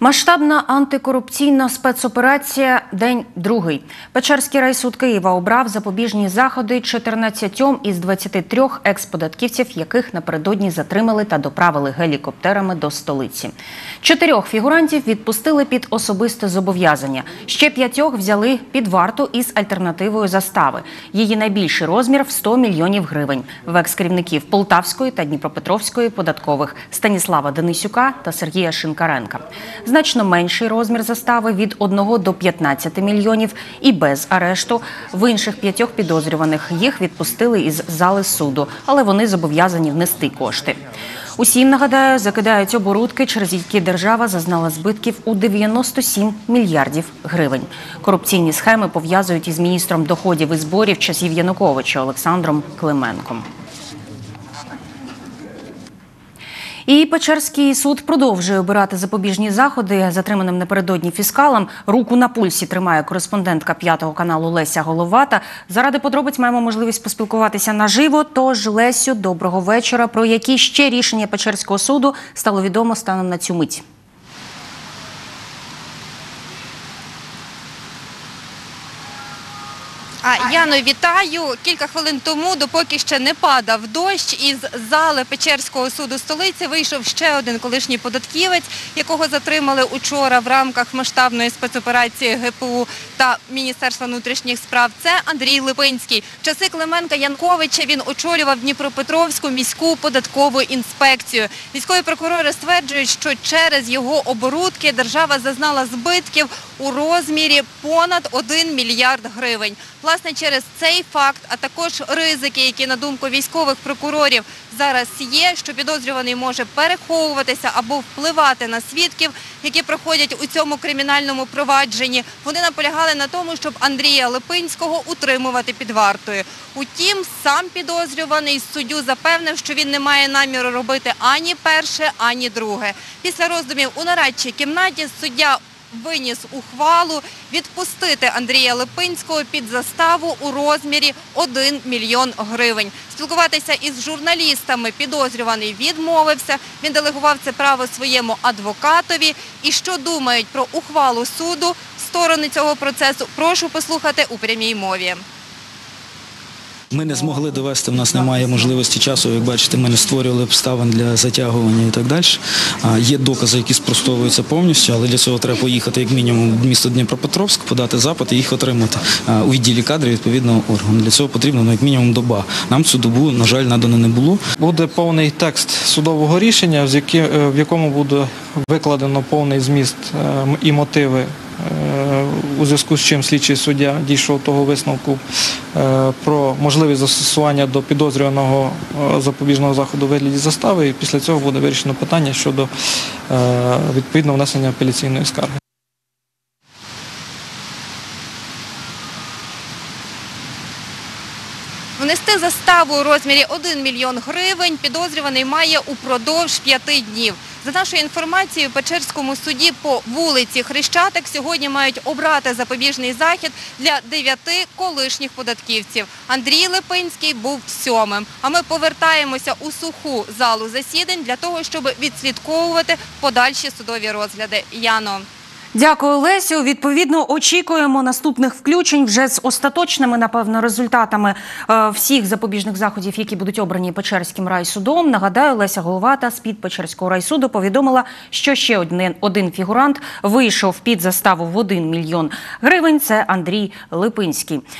Масштабна антикорупційна спецоперація День другий. Печерський райсуд Києва обрав запобіжні заходи 14 із 23 експодатківців, яких напередодні затримали та доправили гелікоптерами до столиці. Чотирьох фігурантів відпустили під особисте зобов'язання. Ще п'ятьох взяли під варту із альтернативою застави. Її найбільший розмір в 100 мільйонів гривень. В екс-керівників Полтавської та Дніпропетровської податкових Станіслава Денисюка та Сергія Шинкаренка. Значно менший розмір застави від 1 до 15 мільйонів і без арешту. В інших п'ятьох підозрюваних їх відпустили із зали суду, але вони зобов'язані внести кошти. Усім нагадаю, закидають оборудки, через які держава зазнала збитків у 97 мільярдів гривень. Корупційні схеми пов'язують із міністром доходів і зборів часів Януковича Олександром Клименком. І Печерський суд продовжує обирати запобіжні заходи затриманим напередодні фіскалам. Руку на пульсі тримає кореспондентка п'ятого каналу Леся Головата. Заради подробиць маємо можливість поспілкуватися наживо. Тож Лесю, доброго вечора. Про які ще рішення Печерського суду стало відомо станом на цю мить. А Яно, вітаю. Кілька хвилин тому, допоки ще не падав дощ, із зали Печерського суду столиці вийшов ще один колишній податківець, якого затримали учора в рамках масштабної спецоперації ГПУ та Міністерства внутрішніх справ. Це Андрій Липинський. В часи Клименка Янковича він очолював Дніпропетровську міську податкову інспекцію. Військові прокурори стверджують, що через його оборудки держава зазнала збитків у розмірі понад 1 мільярд гривень. Власне, через цей факт, а також ризики, які, на думку військових прокурорів, зараз є, що підозрюваний може переховуватися або впливати на свідків, які проходять у цьому кримінальному провадженні. Вони наполягали на тому, щоб Андрія Липинського утримувати під вартою. Утім, сам підозрюваний суддю запевнив, що він не має наміру робити ані перше, ані друге. Після роздумів у нарадчій кімнаті суддя виніс ухвалу відпустити Андрія Липинського під заставу у розмірі 1 мільйон гривень. Спілкуватися із журналістами підозрюваний відмовився. Він делегував це право своєму адвокатові. І що думають про ухвалу суду сторони цього процесу, прошу послухати у прямій мові. Ми не змогли довести, в нас немає можливості часу. Як бачите, ми не створювали обставин для затягування і так далі. Є докази, які спростовуються повністю, але для цього треба поїхати як мінімум в місто Дніпропетровськ, подати запит і їх отримати у відділі кадрів відповідного органу. Для цього потрібно ну, як мінімум доба. Нам цю добу, на жаль, надано не було. Буде повний текст судового рішення, е, в якому буде викладено повний зміст е, і мотиви, е, у зв'язку з чим слідчий суддя дійшов того висновку е, про можливість застосування до підозрюваного е, запобіжного заходу у вигляді застави. І після цього буде вирішено питання щодо е, відповідного внесення апеляційної скарги. Внести заставу у розмірі 1 мільйон гривень підозрюваний має упродовж п'яти днів. За нашою інформацією, в Печерському суді по вулиці Хрещатик сьогодні мають обрати запобіжний захід для дев'яти колишніх податківців. Андрій Липинський був сьомим. А ми повертаємося у суху залу засідань для того, щоб відслідковувати подальші судові розгляди. Яно. Дякую, Лесю. Відповідно, очікуємо наступних включень вже з остаточними, напевно, результатами е, всіх запобіжних заходів, які будуть обрані Печерським райсудом. Нагадаю, Леся Головата з під Печерського райсуду повідомила, що ще один, один фігурант вийшов під заставу в 1 мільйон гривень. Це Андрій Липинський.